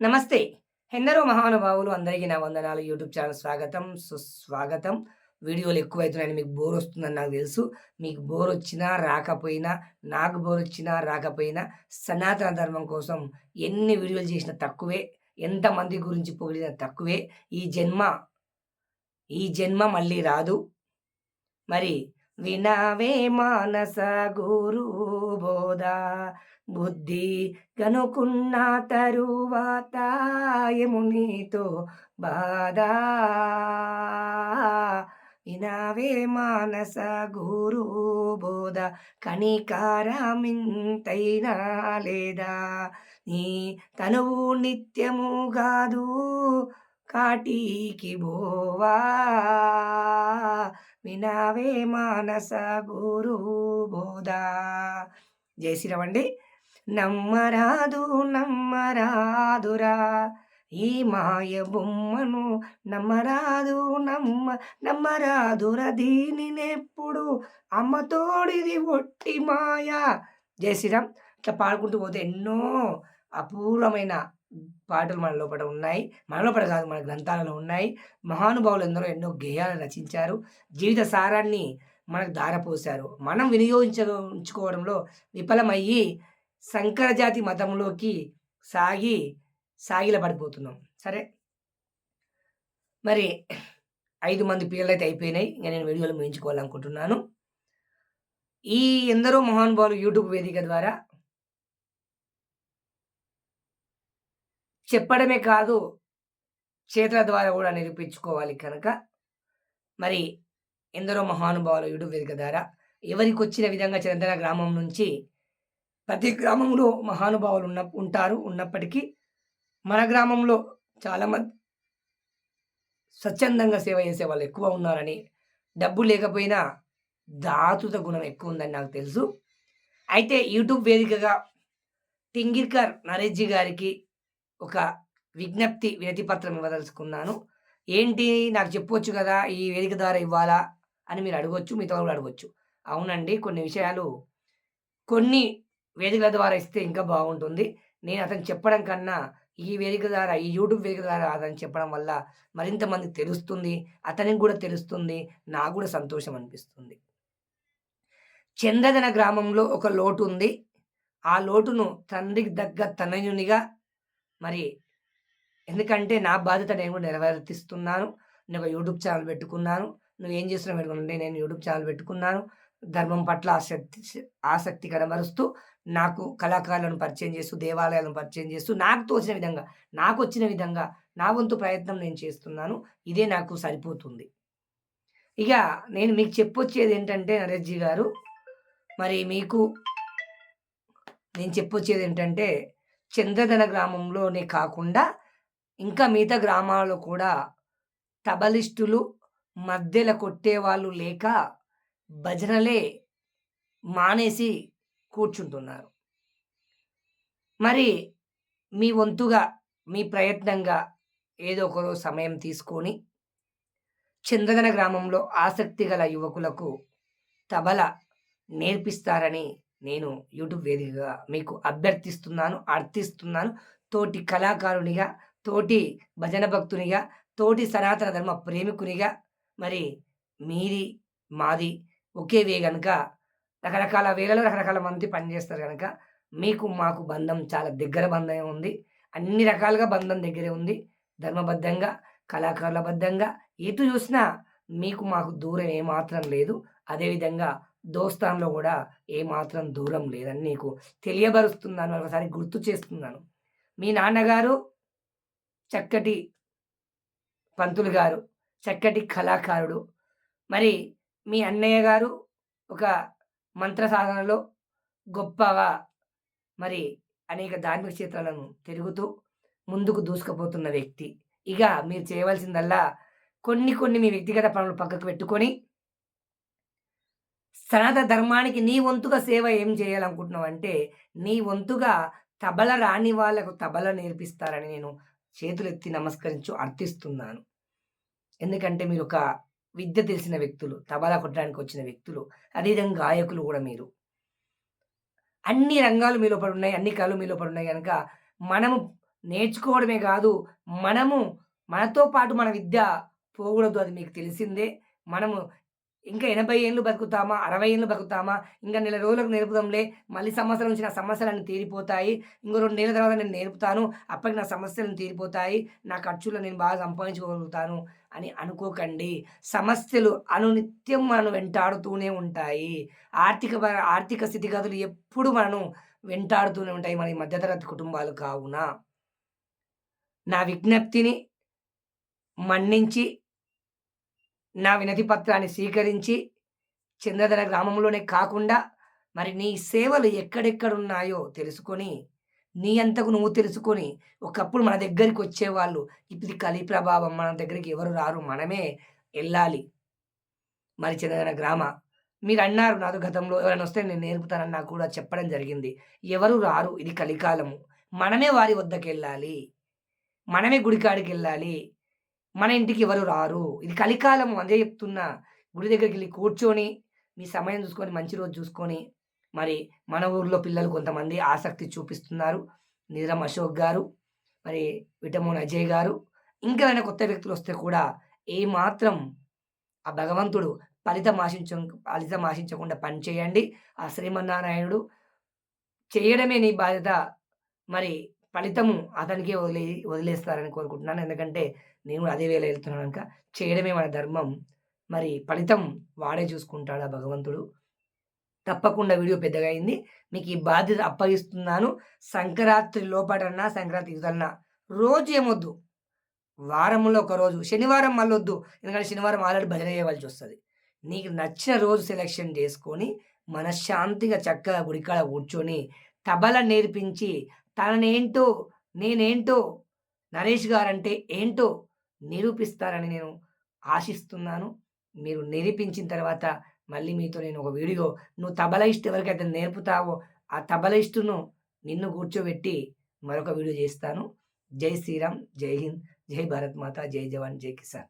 నమస్తే. ఎందరో మహానుభావులు అందరికీ నా వందనాలు. యూట్యూబ్ ఛానల్ స్వాగతం. సుస్వాగతం. వీడియోలు ఎక్కువైతున్నాయని మీకు బోర్ వస్తుందని నాకు తెలుసు. మీకు బోర్ వచ్చినా రాకపోయినా నాకు బోర్ వచ్చినా రాకపోయినా సనాతన ధర్మం కోసం ఎన్ని వీడియోలు చేసినా తక్కువే. ఎంతమంది గురించి పొగిడినా తక్కువే. ఈ జన్మ ఈ జన్మ మళ్ళీ రాదు. మరి వినావే మానస గురు బోధ. బుద్ధి కనుకున్న తరువాత యమునితో బాధ. వినవే మానస గురు బోధ కణికారమింతైనా లేదా? నీ తనువు నిత్యము కాదు కాటికి బోవా? వినావే మానస గురు బోధ. జై శ్రీరామండి నమ్మరాదు నమ్మరాదురా. ఈ మాయ బొమ్మను నమ్మరాదు నమ్మ నమ్మరాదురా. దీనినెప్పుడు అమ్మ తోడిది ఒట్టి మాయ. జై శ్రీరామ్. ఇట్లా పాడుకుంటూ పోతే ఎన్నో అపూర్వమైన పాటలు మన లోపల ఉన్నాయి. మన లోపల కాదు మన గ్రంథాలలో ఉన్నాయి. మహానుభావులు ఎందరో ఎన్నో గేయాలు రచించారు. జీవిత సారాన్ని మనకు దారపోశారు మనం వినియోగించుకోవడంలో విఫలమయ్యి సంకరజాతి మతంలోకి సాగి సాగిల పడిపోతున్నాం. సరే? మరి ఐదు మంది పిల్లలు అయితే అయిపోయినాయి. ఇంకా నేను వీడియోలు ముగించుకోవాలనుకుంటున్నాను. ఈ ఎందరో మహానుభావులు యూట్యూబ్ వేదిక ద్వారా చెప్పడమే కాదు చేతుల ద్వారా కూడా నిరూపించుకోవాలి కనుక. మరి ఎందరో మహానుభావులు యూట్యూబ్ వేదిక ద్వారా ఎవరికి వచ్చిన విధంగా చందన గ్రామం నుంచి ప్రతి గ్రామంలో మహానుభావులు ఉన్న ఉంటారు. ఉన్నప్పటికీ మన గ్రామంలో చాలామంది స్వచ్ఛందంగా సేవ చేసే వాళ్ళు ఎక్కువ ఉన్నారని డబ్బు లేకపోయినా దాతుత గుణం ఎక్కువ ఉందని నాకు తెలుసు. అయితే యూట్యూబ్ వేదికగా టింగిర్కర్ నరేష్జీ గారికి ఒక విజ్ఞప్తి వినతి పత్రం ఇవ్వదలుచుకున్నాను. ఏంటి? నాకు చెప్పవచ్చు కదా ఈ వేదిక ద్వారా ఇవ్వాలా అని మీరు అడగొచ్చు మీతో కూడా అడగొచ్చు. అవునండి కొన్ని విషయాలు కొన్ని వేదికల ద్వారా ఇస్తే ఇంకా బాగుంటుంది. నేను అతను చెప్పడం కన్నా ఈ వేదిక ద్వారా ఈ యూట్యూబ్ వేదిక ద్వారా అతను చెప్పడం వల్ల మరింత మంది తెలుస్తుంది. అతనికి కూడా తెలుస్తుంది. నాకు కూడా సంతోషం అనిపిస్తుంది. చందదన గ్రామంలో ఒక లోటు ఉంది. ఆ లోటును తండ్రికి దగ్గ తనయునిగా మరి ఎందుకంటే నా బాధ్యత నేను కూడా నెరవేర్తిస్తున్నాను. నేను ఒక యూట్యూబ్ ఛానల్ పెట్టుకున్నాను. నువ్వు ఏం చేస్తున్నావు పెట్టుకుంటే నేను యూట్యూబ్ ఛానల్ పెట్టుకున్నాను. ధర్మం పట్ల ఆసక్తి ఆసక్తి కనబరుస్తూ నాకు కళాకారులను పరిచయం చేస్తూ దేవాలయాలను పరిచయం చేస్తూ నాకు తోచిన విధంగా నాకు వచ్చిన విధంగా నా వంతు ప్రయత్నం నేను చేస్తున్నాను. ఇదే నాకు సరిపోతుంది. ఇక నేను మీకు చెప్పొచ్చేది ఏంటంటే నరేష్జీ గారు మరి మీకు నేను చెప్పొచ్చేది ఏంటంటే చంద్రధన గ్రామంలోనే కాకుండా ఇంకా మిగతా గ్రామాల్లో కూడా తబలిస్టులు మధ్యలో కొట్టేవాళ్ళు లేక భజనలే మానేసి కూర్చుంటున్నారు. మరి మీ వంతుగా మీ ప్రయత్నంగా ఏదో ఒకరో సమయం తీసుకొని చంద్రగన గ్రామంలో ఆసక్తి గల యువకులకు తబల నేర్పిస్తారని నేను యూట్యూబ్ వేదికగా మీకు అభ్యర్థిస్తున్నాను అర్థిస్తున్నాను. తోటి కళాకారునిగా తోటి భజన భక్తునిగా తోటి సనాతన ధర్మ ప్రేమికునిగా మరి మీది మాది ఒకే వే కనుక రకరకాల వేళలో రకరకాల మంది పనిచేస్తారు కనుక మీకు మాకు బంధం చాలా దగ్గర బంధం ఉంది. అన్ని రకాలుగా బంధం దగ్గరే ఉంది. ధర్మబద్ధంగా కళాకారుల బద్ధంగా ఎటు చూసినా మీకు మాకు దూరం ఏమాత్రం లేదు. అదేవిధంగా దోస్తాన్లో కూడా ఏమాత్రం దూరం లేదని నీకు తెలియబరుస్తున్నాను ఒకసారి గుర్తు చేస్తున్నాను. మీ నాన్నగారు చక్కటి పంతులు గారు చక్కటి కళాకారుడు. మరి మీ అన్నయ్య గారు ఒక మంత్ర సాధనలో గొప్పగా మరి అనేక ధార్మిక క్షేత్రాలను తిరుగుతూ ముందుకు దూసుకుపోతున్న వ్యక్తి. ఇక మీరు చేయవలసిందల్లా కొన్ని కొన్ని మీ వ్యక్తిగత పనులు పక్కకు పెట్టుకొని సనాతన ధర్మానికి నీ వంతుగా సేవ ఏం చేయాలనుకుంటున్నావు అంటే నీ వంతుగా తబల రాని వాళ్ళకు తబల నేర్పిస్తారని నేను చేతులెత్తి నమస్కరించు అర్థిస్తున్నాను. ఎందుకంటే మీరు ఒక విద్య తెలిసిన వ్యక్తులు తబలా కొట్టడానికి వచ్చిన వ్యక్తులు అదేవిధంగా గాయకులు కూడా మీరు. అన్ని రంగాలు మీ లోపల ఉన్నాయి అన్ని కళలు మీ లోపల ఉన్నాయి కనుక మనము నేర్చుకోవడమే కాదు మనము మనతో పాటు మన విద్య పోకూడదు అది మీకు తెలిసిందే. మనము ఇంకా ఎనభై ఏళ్ళు బతుకుతామా? అరవై ఏళ్ళు బతుకుతామా? ఇంకా నెల రోజులకు నేర్పుదాంలే. మళ్ళీ సమస్యల నుంచి నా సమస్యలన్నీ తీరిపోతాయి. ఇంకో రెండు నెలల తర్వాత నేను నేర్పుతాను. అప్పటికి నా సమస్యలను తీరిపోతాయి. నా ఖర్చులు నేను బాగా సంపాదించుకోగలుగుతాను అని అనుకోకండి. సమస్యలు అనునిత్యం మనం వెంటాడుతూనే ఉంటాయి. ఆర్థిక ఆర్థిక స్థితిగతులు ఎప్పుడు మనం వెంటాడుతూనే ఉంటాయి. మన మధ్యతరగతి కుటుంబాలు కావున. నా విజ్ఞప్తిని మన్నించి నా వినతి పత్రాన్ని స్వీకరించి చంద్రధర గ్రామంలోనే కాకుండా మరి నీ సేవలు ఎక్కడెక్కడున్నాయో తెలుసుకొని నీ అంతకు నువ్వు తెలుసుకొని ఒకప్పుడు మన దగ్గరికి వచ్చేవాళ్ళు. ఇప్పుడు కలి ప్రభావం మన దగ్గరికి ఎవరు రారు మనమే వెళ్ళాలి. మరి చంద్రధర గ్రామ మీరు అన్నారు నాతో గతంలో ఎవరైనా వస్తే నేను నేర్పుతానని నాకు కూడా చెప్పడం జరిగింది. ఎవరు రారు? ఇది కలికాలము. మనమే వారి వద్దకు వెళ్ళాలి మనమే గుడికాడికి వెళ్ళాలి మన ఇంటికి ఎవరు రారు. ఇది కలికాలం అదే చెప్తున్నా. గుడి దగ్గరికి వెళ్ళి కూర్చొని మీ సమయం చూసుకొని మంచి రోజు చూసుకొని మరి మన ఊర్లో పిల్లలు కొంతమంది ఆసక్తి చూపిస్తున్నారు. నిజం అశోక్ గారు మరి విటమోన్ అజయ్ గారు ఇంకా కొత్త వ్యక్తులు వస్తే కూడా ఏ మాత్రం ఆ భగవంతుడు ఫలితం ఆశించ ఫలితం ఆశించకుండా పనిచేయండి ఆ శ్రీమన్నారాయణుడు చేయడమే నీ బాధ్యత. మరి ఫలితము అతనికే వదిలే వదిలేస్తారని కోరుకుంటున్నాను. ఎందుకంటే నేను అదే వేళ వెళ్తున్నాను కనుక చేయడమే మన ధర్మం. మరి ఫలితం వాడే చూసుకుంటాడా భగవంతుడు? తప్పకుండా వీడియో పెద్దగా అయింది. మీకు ఈ బాధ్యత అప్పగిస్తున్నాను. సంక్రాంతి లోపటన్నా సంక్రాంతి ఇదన్నా రోజు ఏమొద్దు. వారంలో ఒక రోజు శనివారం మళ్ళొద్దు ఎందుకంటే శనివారం ఆల్రెడీ భజన చేయవలసి వస్తుంది. నీకు నచ్చిన రోజు సెలెక్షన్ చేసుకొని మనశ్శాంతిగా చక్కగా గుడికాడ కూర్చొని తబల నేర్పించి తననేంటో నేనేంటో నరేష్ గారంటే ఏంటో నిరూపిస్తారని నేను ఆశిస్తున్నాను. మీరు నిరూపించిన తర్వాత మళ్ళీ మీతో నేను ఒక వీడియో నువ్వు తబలయిస్ట్ ఎవరికైతే నేర్పుతావో ఆ తబలయిస్టును నిన్ను కూర్చోబెట్టి మరొక వీడియో చేస్తాను. జై శ్రీరామ్ జై హింద్ జై భారత్ మాత జై జవాన్ జై కిసాన్.